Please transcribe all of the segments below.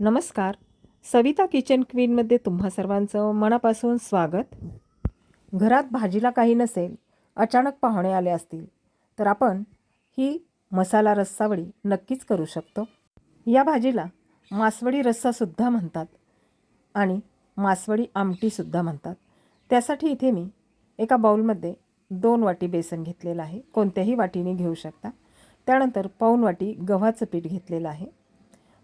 नमस्कार. सविता किचन क्वीनमध्ये तुम्हा सर्वांचं मनापासून स्वागत. घरात भाजीला काही नसेल अचानक पाहुणे आले असतील तर आपण ही मसाला रस्सावडी नक्कीच करू शकतो. या भाजीला मासवडी रस्सासुद्धा म्हणतात आणि मासवडी आमटीसुद्धा म्हणतात. त्यासाठी इथे मी एका बाऊलमध्ये दोन वाटी बेसन घेतलेलं आहे. कोणत्याही वाटीने घेऊ शकता. त्यानंतर पाऊन वाटी गव्हाचं पीठ घेतलेलं आहे.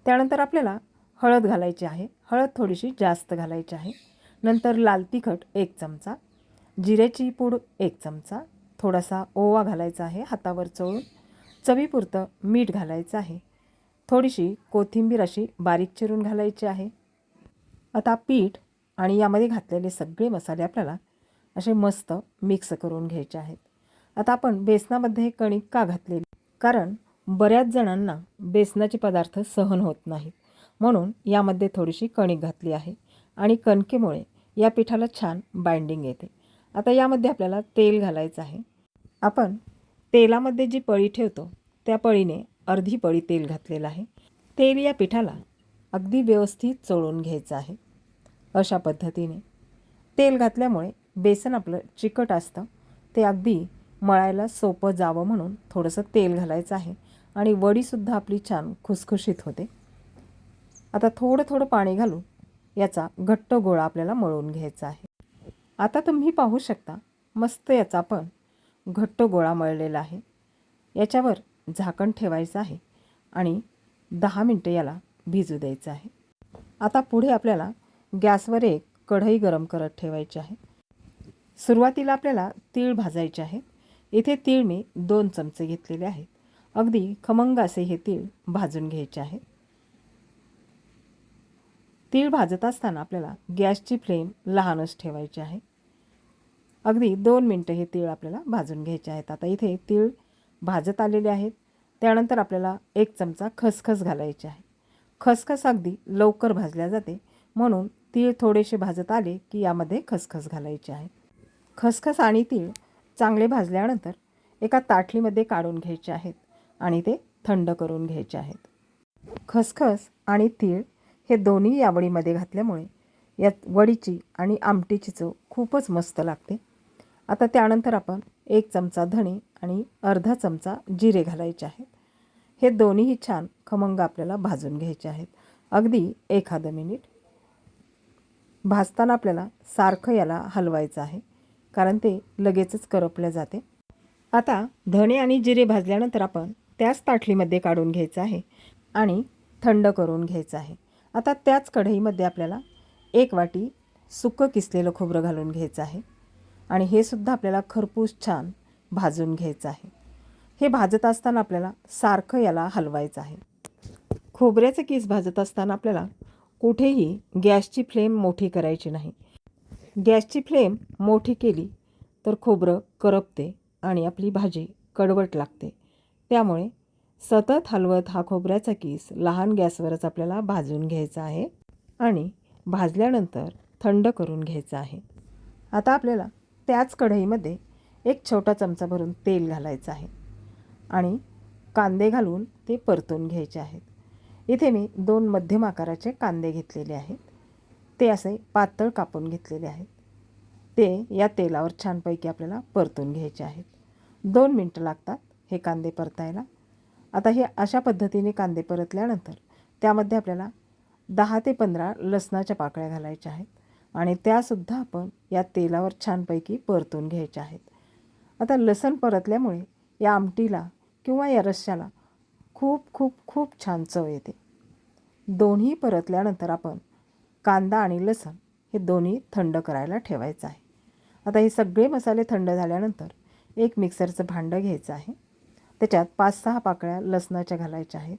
त्यानंतर आपल्याला हळद घालायची आहे. हळद थोडीशी जास्त घालायची आहे. नंतर लाल तिखट एक चमचा जिऱ्याची पूड एक चमचा थोडासा ओवा घालायचा आहे हातावर चोळून. चवीपुरतं मीठ घालायचं आहे. थोडीशी कोथिंबीर अशी बारीक चिरून घालायची आहे. आता पीठ आणि यामध्ये घातलेले सगळे मसाले आपल्याला असे मस्त मिक्स करून घ्यायचे आहेत. आता आपण बेसनामध्ये कणिक का घातलेली? कारण बऱ्याच जणांना बेसनाचे पदार्थ सहन होत नाहीत. म्हणून यामध्ये थोडीशी कणिक घातली आहे आणि कणकेमुळे या पिठाला छान बाइंडिंग येते. आता यामध्ये आपल्याला तेल घालायचं आहे. आपण तेलामध्ये जी पळी ठेवतो त्या पळीने अर्धी पळी तेल घातलेलं आहे. तेल या पिठाला अगदी व्यवस्थित चोळून घ्यायचं आहे. अशा पद्धतीने तेल घातल्यामुळे बेसन आपलं चिकट असतं. ते अगदी मळायला सोपं जावं म्हणून थोडंसं तेल घालायचं आहे आणि वडीसुद्धा आपली छान खुसखुशीत होते. आता थोडं थोडं पाणी घालून याचा घट्ट गोळा आपल्याला मळून घ्यायचा आहे. आता तुम्ही पाहू शकता मस्त याचा आपण घट्ट गोळा मळलेला आहे. याच्यावर झाकण ठेवायचं आहे आणि दहा मिनटं याला भिजू द्यायचं आहे. आता पुढे आपल्याला गॅसवर एक कढई गरम करत ठेवायची आहे. सुरुवातीला आपल्याला तीळ भाजायचे आहेत इथे तीळ मी दोन चमचे घेतलेले आहेत. अगदी खमंग असे हे तीळ भाजून घ्यायचे आहेत तीळ भाजत असताना आपल्याला गॅसची फ्लेम लहानच ठेवायची आहे. अगदी दोन मिनटं हे तीळ आपल्याला भाजून घ्यायचे आहेत. आता इथे तीळ भाजत आलेले आहेत. त्यानंतर आपल्याला एक चमचा खसखस घालायची आहे. खसखस अगदी लवकर भाजल्या जाते. म्हणून तीळ थोडेसे भाजत आले की यामध्ये खसखस घालायचे आहे. खसखस आणि तीळ चांगले भाजल्यानंतर एका ताटलीमध्ये काढून घ्यायचे आहेत आणि ते थंड करून घ्यायचे आहेत. खसखस आणि तीळ हे दोन्ही या वडीमध्ये घातल्यामुळे यात वडीची आणि आमटीची चव खूपच मस्त लागते. आता त्यानंतर आपण एक चमचा धणे आणि अर्धा चमचा जिरे घालायचे आहेत. हे दोन्हीही छान खमंग आपल्याला भाजून घ्यायचे आहेत. अगदी एखादं मिनिट. भाजताना आपल्याला सारखं याला हलवायचं आहे कारण ते लगेचच करपले जाते. आता धणे आणि जिरे भाजल्यानंतर आपण त्याच ताटलीमध्ये काढून घ्यायचं आहे आणि थंड करून घ्यायचं आहे. आता त्याच कढईमध्ये आपल्याला एक वाटी सुकं किसलेलं खोबरं घालून घ्यायचं आहे. आणि हे सुद्धा आपल्याला खरपूस छान भाजून घ्यायचं आहे. हे भाजत असताना आपल्याला सारखं याला हलवायचं आहे. खोबऱ्याचं किस भाजत असताना आपल्याला कुठेही गॅसची फ्लेम मोठी करायची नाही. गॅसची फ्लेम मोठी केली तर खोबरं करपते आणि आपली भाजी कडवट लागते. त्यामुळे सतत हलवत हा खोबऱ्याचा किस लहान गॅसवरच आपल्याला भाजून घ्यायचा आहे आणि भाजल्यानंतर थंड करून घ्यायचं आहे. आता आपल्याला त्याच कढईमध्ये एक छोटा चमचा भरून तेल घालायचं आहे आणि कांदे घालून ते परतून घ्यायचे आहेत. इथे मी दोन मध्यम आकाराचे कांदे घेतलेले आहेत. ते असे पातळ कापून घेतलेले आहेत. ते या तेलावर छानपैकी आपल्याला परतून घ्यायचे आहेत. दोन मिनटं लागतात हे कांदे परतायला. आता हे अशा पद्धतीने कांदे परतल्यानंतर त्यामध्ये आपल्याला दहा ते पंधरा लसणाच्या पाकळ्या घालायच्या आहेत आणि त्यासुद्धा आपण या तेलावर छानपैकी परतून घ्यायच्या आहेत. आता लसण परतल्यामुळे या आमटीला किंवा या रश्श्याला खूप खूप खूप छान चव येते. दोन्ही परतल्यानंतर आपण कांदा आणि लसण हे दोन्ही थंड करायला ठेवायचं आहे. आता हे सगळे मसाले थंड झाल्यानंतर एक मिक्सरचं भांडं घ्यायचं आहे. त्याच्यात पाच सहा पाकळ्या लसणाच्या घालायच्या आहेत.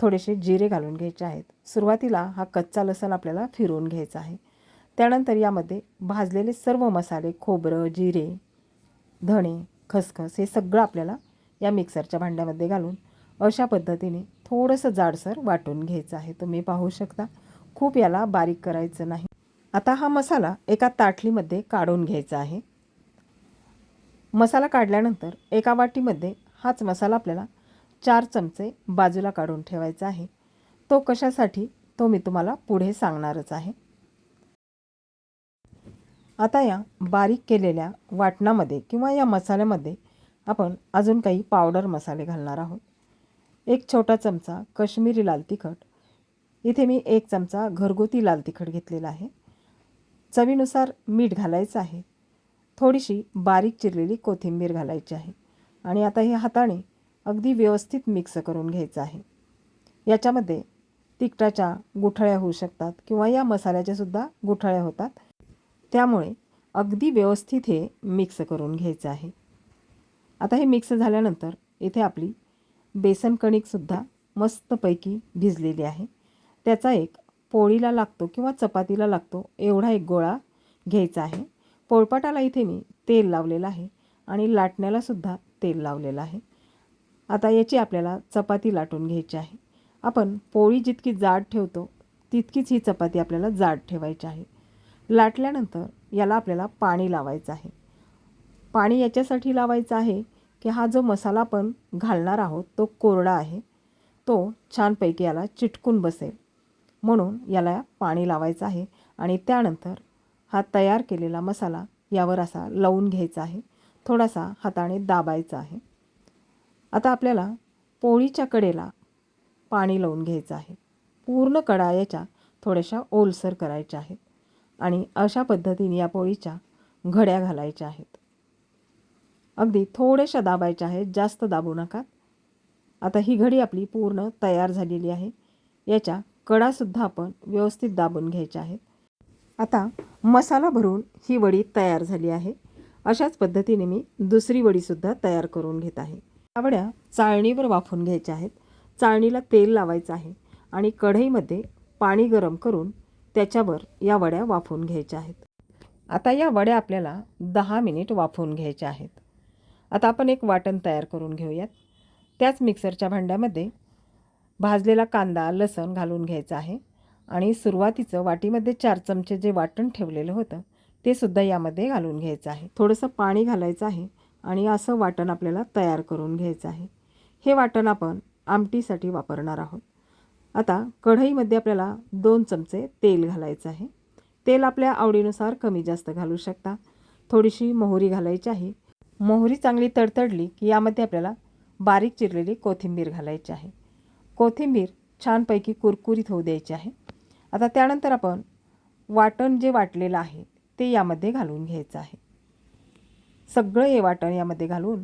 थोडेसे जिरे घालून घ्यायचे आहेत. सुरुवातीला हा कच्चा लसण आपल्याला फिरवून घ्यायचा आहे. त्यानंतर यामध्ये भाजलेले सर्व मसाले खोबरं जिरे धणे खसखस हे सगळं आपल्याला या मिक्सरच्या भांड्यामध्ये घालून अशा पद्धतीने थोडंसं जाडसर वाटून घ्यायचं आहे. तुम्ही पाहू शकता. खूप याला बारीक करायचं नाही. आता हा मसाला एका ताटलीमध्ये काढून घ्यायचा आहे. मसाला काढल्यानंतर एका वाटीमध्ये हाच मसाला आपल्याला चार चमचे बाजूला काढून ठेवायचा आहे. तो कशासाठी? तो मी तुम्हाला पुढे सांगणारच आहे. आता या बारीक केलेल्या वाटणामध्ये किंवा या मसाल्यामध्ये आपण अजून काही पावडर मसाले घालणार आहोत. एक छोटा चमचा कश्मीरी लाल तिखट. इथे मी एक चमचा घरगुती लाल तिखट घेतलेला आहे. चवीनुसार मीठ घालायचं आहे. थोडीशी बारीक चिरलेली कोथिंबीर घालायची आहे. आणि आता हे हाताने अगदी व्यवस्थित मिक्स करून घ्यायचं आहे. याच्यामध्ये तिखटाच्या गुठळ्या होऊ शकतात किंवा या मसाल्याच्या सुद्धा गुठळ्या होतात. त्यामुळे अगदी व्यवस्थित हे मिक्स करून घ्यायचं आहे. आता हे मिक्स झाल्यानंतर इथे आपली बेसन कणिकसुद्धा मस्तपैकी भिजलेली आहे. त्याचा एक पोळीला लागतो किंवा चपातीला लागतो एवढा एक गोळा घ्यायचा आहे. पोळपाटाला इथे मी तेल लावलेलं आहे आणि लाटण्यालासुद्धा तेल लावलेलं आहे. आता याची आपल्याला चपाती लाटून घ्यायची आहे. आपण पोळी जितकी जाड ठेवतो तितकीच ही चपाती आपल्याला जाड ठेवायची आहे. लाटल्यानंतर याला आपल्याला पाणी लावायचं आहे. पाणी याच्यासाठी लावायचं आहे की हा जो मसाला आपण घालणार आहोत तो कोरडा आहे तो छानपैकी याला चिटकून बसेल. म्हणून याला पाणी लावायचं आहे आणि त्यानंतर हा तयार केलेला मसाला यावर असा लावून घ्यायचा आहे. थोडासा हाताने दाबायचा आहे. आता आपल्याला पोळीच्या कडेला पाणी लावून घ्यायचं आहे. पूर्ण कडायाच्या थोड्याशा ओलसर करायच्या आहेत आणि अशा पद्धतीने या पोळीच्या घड्या घालायच्या आहेत. अगदी थोड्याशा दाबायच्या आहेत जास्त दाबू नका. आता ही घडी आपली पूर्ण तयार झालेली आहे. याच्या कडासुद्धा आपण व्यवस्थित दाबून घ्यायच्या आहेत. आता मसाला भरून ही वडी तयार झाली आहे. अशाच पद्धतीने मी दुसरी वडीसुद्धा तयार करून घेत आहे. या वड्या चाळणीवर वाफून घ्यायच्या आहेत. चाळणीला तेल लावायचं आहे आणि कढईमध्ये पाणी गरम करून त्याच्यावर या वड्या वाफवून घ्यायच्या आहेत. आता या वड्या आपल्याला दहा मिनिट वाफवून घ्यायच्या आहेत. आता आपण एक वाटण तयार करून घेऊयात. त्याच मिक्सरच्या भांड्यामध्ये भाजलेला कांदा लसण घालून घ्यायचा आहे आणि सुरुवातीचं वाटीमध्ये चार चमचे जे वाटण ठेवलेलं होतं ते सुद्धा यामध्ये घालून घ्यायचं आहे. थोडंसं पाणी घालायचं आहे आणि असं वाटण आपल्याला तयार करून घ्यायचं आहे. हे वाटण आपण आमटीसाठी वापरणार आहोत. आता कढईमध्ये आपल्याला दोन चमचे तेल घालायचं आहे. तेल आपल्या आवडीनुसार कमी जास्त घालू शकता. थोडीशी मोहरी घालायची आहे. मोहरी चांगली तडतडली की यामध्ये आपल्याला बारीक चिरलेली कोथिंबीर घालायची आहे. कोथिंबीर छानपैकी कुरकुरीत होऊ द्यायची आहे. आता त्यानंतर आपण वाटण जे वाटलेलं आहे ते यामध्ये घालून घ्यायचं आहे. सगळं हे वाटण यामध्ये घालून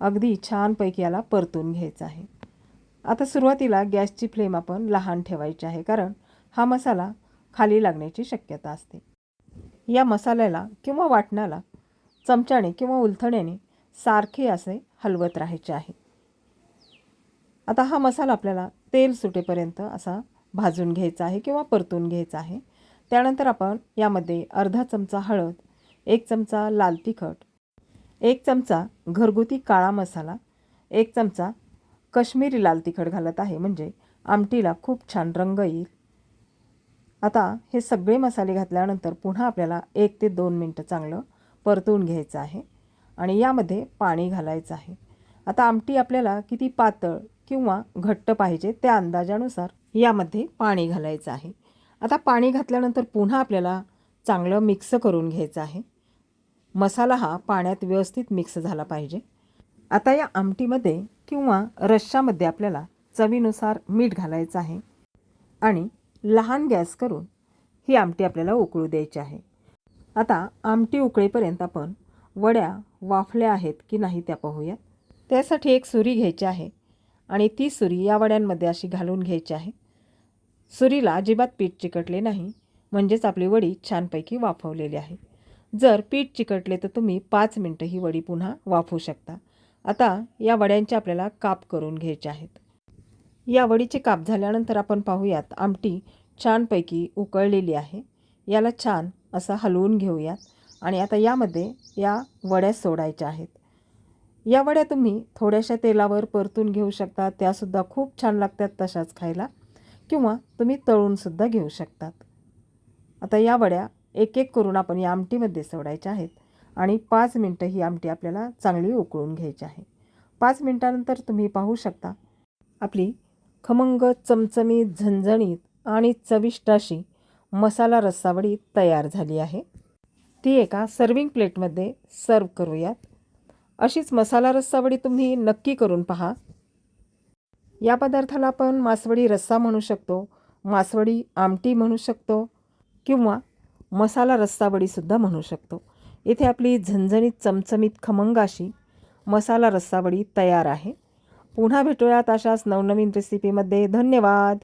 अगदी छानपैकी याला परतून घ्यायचं आहे. आता सुरुवातीला गॅसची फ्लेम आपण लहान ठेवायची आहे कारण हा मसाला खाली लागण्याची शक्यता असते. या मसाल्याला किंवा वाटणाला चमच्याने किंवा उलथण्याने सारखे असे हलवत राहायचे आहे. आता हा मसाला आपल्याला तेल सुटेपर्यंत असा भाजून घ्यायचा आहे किंवा परतून घ्यायचा आहे. त्यानंतर आपण यामध्ये अर्धा चमचा हळद एक चमचा लाल तिखट एक चमचा घरगुती काळा मसाला एक चमचा कश्मीरी लाल तिखट घालत आहे म्हणजे आमटीला खूप छान रंग येईल. आता हे सगळे मसाले घातल्यानंतर पुन्हा आपल्याला एक ते दोन मिनटं चांगलं परतून घ्यायचं आहे आणि यामध्ये पाणी घालायचं आहे. आता आमटी आपल्याला किती पातळ किंवा घट्ट पाहिजे त्या अंदाजानुसार यामध्ये पाणी घालायचं आहे. आता पाणी घातल्यानंतर पुन्हा आपल्याला चांगलं मिक्स करून घ्यायचं आहे. मसाला हा पाण्यात व्यवस्थित मिक्स झाला पाहिजे. आता या आमटीमध्ये किंवा रश्शामध्ये आपल्याला चवीनुसार मीठ घालायचं आहे आणि लहान गॅस करून ही आमटी आपल्याला उकळू द्यायची आहे. आता आमटी उकळेपर्यंत आपण वड्या वाफल्या आहेत की नाही त्या पाहूयात. त्यासाठी एक सुरी घ्यायची आहे आणि ती सुरी या वड्यांमध्ये अशी घालून घ्यायची आहे. सुरीला अजिबात पीठ चिकटले नाही म्हणजेच आपली वडी छानपैकी वाफवलेली आहे. जर पीठ चिकटले तर तुम्ही पाच मिनटं ही वडी पुन्हा वाफवू शकता. आता या वड्यांचे आपल्याला काप करून घ्यायचे आहेत. या वडीचे काप झाल्यानंतर आपण पाहूयात आमटी छानपैकी उकळलेली आहे. याला छान असं हलवून घेऊयात आणि आता यामध्ये या वड्या सोडायच्या आहेत. या वड्या तुम्ही थोड्याशा तेलावर परतून घेऊ शकता. त्यासुद्धा खूप छान लागतात तशाच खायला. किंवा तुम्ही तळूनसुद्धा घेऊ शकतात. आता या वड्या एक एक करून आपण या आमटीमध्ये सोडायच्या आहेत आणि पाच मिनटं ही आमटी आपल्याला चांगली उकळून घ्यायची आहे. पाच मिनटानंतर तुम्ही पाहू शकता आपली खमंग चमचमीत झणझणीत आणि चविष्ट अशी मसाला रस्सावडी तयार झाली आहे. ती एका सर्विंग प्लेटमध्ये सर्व करूयात. अशीच मसाला रस्सावडी तुम्ही नक्की करून पहा. या पदार्थाला आपण मासवडी रस्सा म्हणू शकतो मासवडी आमटी म्हणू शकतो किंवा मसाला रस्सावडीसुद्धा म्हणू शकतो. इथे आपली झणझणीत चमचमीत खमंग अशी मसाला रस्सावडी तयार आहे. पुन्हा भेटूयात अशाच नवनवीन रेसिपीमध्ये धन्यवाद!